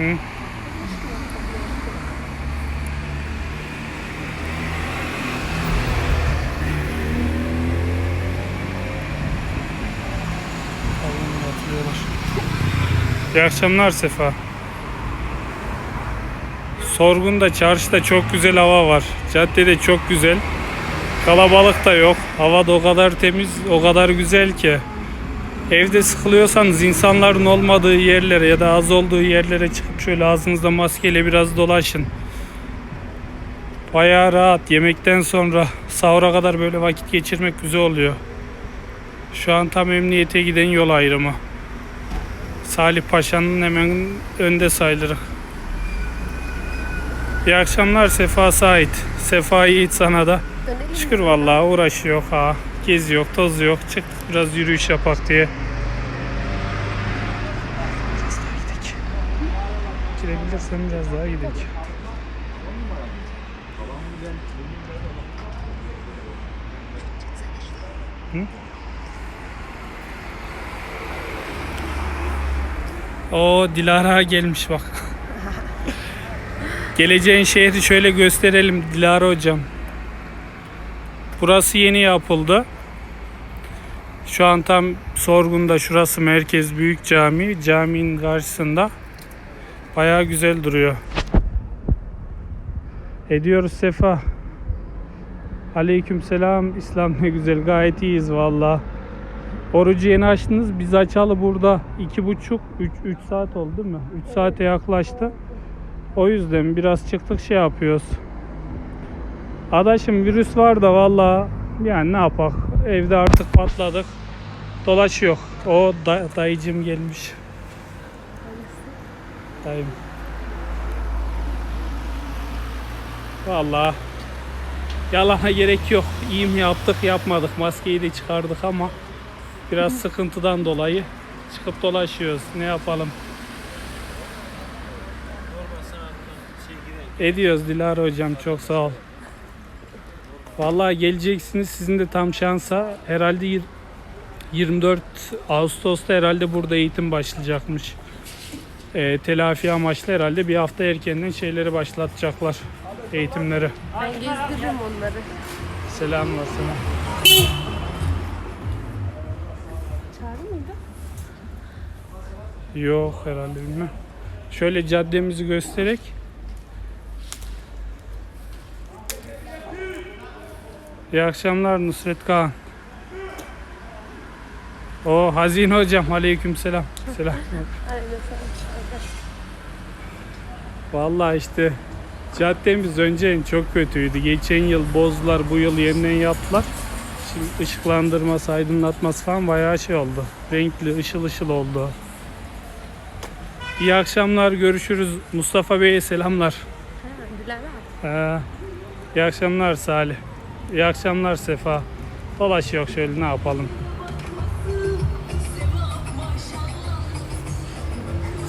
Hı? İyi akşamlar Sefa. Sorgun'da çarşıda çok güzel hava var. Caddede çok güzel. Kalabalık da yok. Hava da o kadar temiz, o kadar güzel ki. Evde sıkılıyorsanız insanların olmadığı yerlere ya da az olduğu yerlere çıkıp şöyle ağzınızda maskeyle biraz dolaşın. Bayağı rahat. Yemekten sonra sahura kadar böyle vakit geçirmek güzel oluyor. Şu an tam emniyete giden yol ayrımı. Salih Paşa'nın hemen önde sayılır. İyi akşamlar Sefa Sait. Sefa Yiğit sana da. Şükür vallahi uğraşıyor ha. Gezi yok, toz yok. Çıktık biraz yürüyüş yapak diye. Gidebilirsen biraz daha gidelim. Hı? O Dilara gelmiş bak. Geleceğin şehri şöyle gösterelim Dilara hocam. Burası yeni yapıldı. Şu an tam Sorgun'da şurası merkez büyük cami. Caminin karşısında. Bayağı güzel duruyor. Ediyoruz Sefa. Aleyküm selam. İslam ne güzel. Gayet iyiyiz valla. Orucu yeni açtınız. Biz açalı burada iki buçuk, üç, üç saat oldu değil mi? Üç saate yaklaştı. O yüzden biraz çıktık şey yapıyoruz. Adaşım virüs var da valla yani ne yapak evde artık patladık. Dolaşıyor. O da, dayıcım gelmiş. Dayım. Valla yalana gerek yok. İyi mi yaptık yapmadık. Maskeyi de çıkardık ama biraz sıkıntıdan dolayı çıkıp dolaşıyoruz. Ne yapalım? Ediyoruz Dilara hocam çok sağ ol. Vallahi geleceksiniz sizin de tam şansa herhalde yir- 24 Ağustos'ta herhalde burada eğitim başlayacakmış. Ee, telafi amaçlı herhalde bir hafta erkenden şeyleri başlatacaklar eğitimleri. Ben gezdiririm onları. Selam var sana. Çağrı mıydı? Yok herhalde bilmem. Şöyle caddemizi göstererek. İyi akşamlar Nusret Kağan. O Hazin hocam aleyküm selam. Selam. Vallahi işte caddemiz önceden çok kötüydü. Geçen yıl bozdular, bu yıl yeniden yaptılar. Şimdi ışıklandırması, aydınlatması falan bayağı şey oldu. Renkli, ışıl ışıl oldu. İyi akşamlar, görüşürüz. Mustafa Bey'e selamlar. Ha, Dilara. Ee, iyi akşamlar Salih. İyi akşamlar Sefa. Dolaş yok şöyle ne yapalım.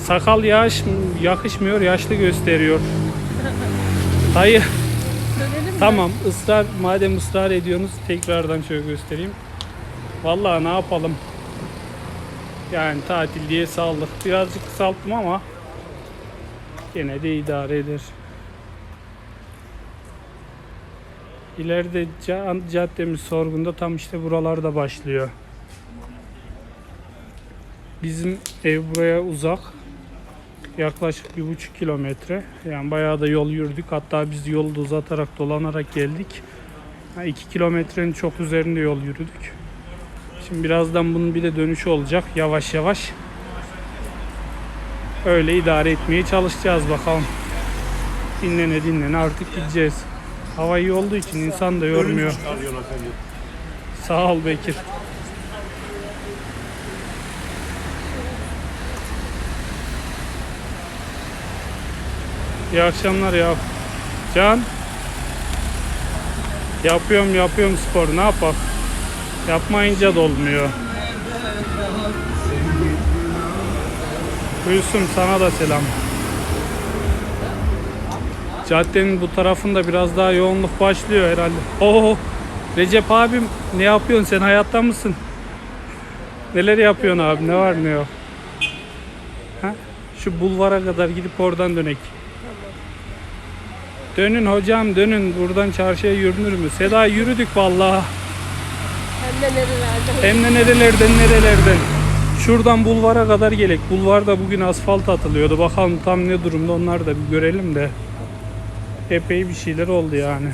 Sakal yaş yakışmıyor, yaşlı gösteriyor. Dayı tamam ısrar madem ısrar ediyorsunuz tekrardan şöyle göstereyim. Vallahi ne yapalım? Yani tatil diye saldık. Birazcık kısalttım ama gene de idare eder. İleride ca- caddemiz sorgunda tam işte buralarda başlıyor. Bizim ev buraya uzak. Yaklaşık bir buçuk kilometre. Yani bayağı da yol yürüdük. Hatta biz yolu da uzatarak dolanarak geldik. Ha, iki kilometrenin çok üzerinde yol yürüdük. Şimdi birazdan bunun bir de dönüşü olacak. Yavaş yavaş. Öyle idare etmeye çalışacağız bakalım. Dinlene dinlene artık gideceğiz. Hava iyi olduğu için insan da yormuyor. Sağ ol Bekir. İyi akşamlar ya. Can. Yapıyorum yapıyorum spor ne yapak? Yapmayınca da olmuyor. Gülsüm sana da selam. Caddenin bu tarafında biraz daha yoğunluk başlıyor herhalde. Oo, Recep abim ne yapıyorsun sen hayatta mısın? Neler yapıyorsun abi ne var ne yok? Ha? Şu bulvara kadar gidip oradan dönek. Dönün hocam dönün. Buradan çarşıya yürünür mü? Seda yürüdük vallahi. Hem de nerelerde. Hem de nerelerden nerelerden. Şuradan bulvara kadar gelek. Bulvarda bugün asfalt atılıyordu. Bakalım tam ne durumda onları da bir görelim de. Epey bir şeyler oldu yani.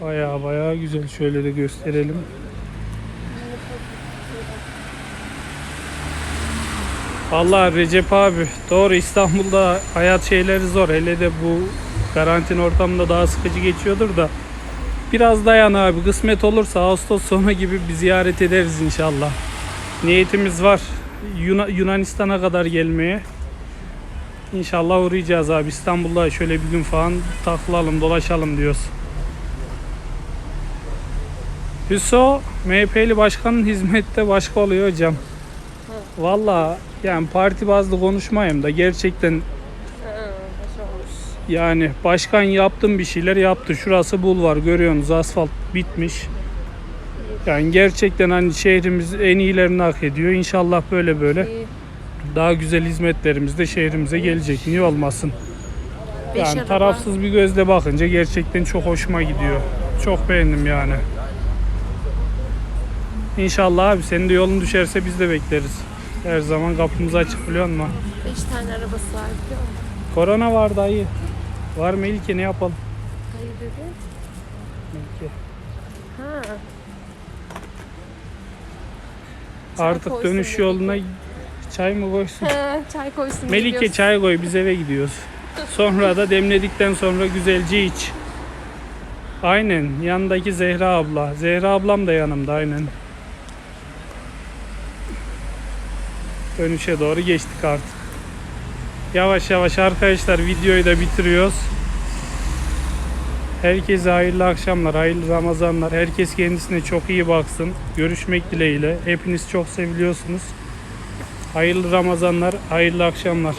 Baya baya güzel. Şöyle de gösterelim. Vallahi Recep abi doğru İstanbul'da hayat şeyleri zor. Hele de bu karantin ortamında daha sıkıcı geçiyordur da. Biraz dayan abi. Kısmet olursa Ağustos sonu gibi bir ziyaret ederiz inşallah. Niyetimiz var. Yuna- Yunanistan'a kadar gelmeye. İnşallah uğrayacağız abi. İstanbul'da şöyle bir gün falan takılalım, dolaşalım diyoruz. Hüso, MHP'li başkanın hizmette başka oluyor hocam. Valla yani parti bazlı konuşmayayım da gerçekten. Yani başkan yaptım bir şeyler yaptı. Şurası bulvar görüyorsunuz asfalt bitmiş. Yani gerçekten hani şehrimiz en iyilerini hak ediyor. İnşallah böyle böyle daha güzel hizmetlerimiz de şehrimize gelecek. Niye olmasın? Yani tarafsız bir gözle bakınca gerçekten çok hoşuma gidiyor. Çok beğendim yani. İnşallah abi senin de yolun düşerse biz de bekleriz. Her zaman kapımız açık biliyor musun? Beş tane arabası var biliyor musun? Korona var dayı. Var mı ilki ne yapalım? Hayır dedi. İlki. Ha. Artık koysun dönüş Melike. yoluna çay mı koysun? Ha, çay koysun. Melike gidiyoruz. çay koy biz eve gidiyoruz. Sonra da demledikten sonra güzelce iç. Aynen yanındaki Zehra abla. Zehra ablam da yanımda aynen. Dönüşe doğru geçtik artık. Yavaş yavaş arkadaşlar videoyu da bitiriyoruz. Herkese hayırlı akşamlar, hayırlı Ramazanlar. Herkes kendisine çok iyi baksın. Görüşmek dileğiyle. Hepiniz çok seviliyorsunuz. Hayırlı Ramazanlar, hayırlı akşamlar.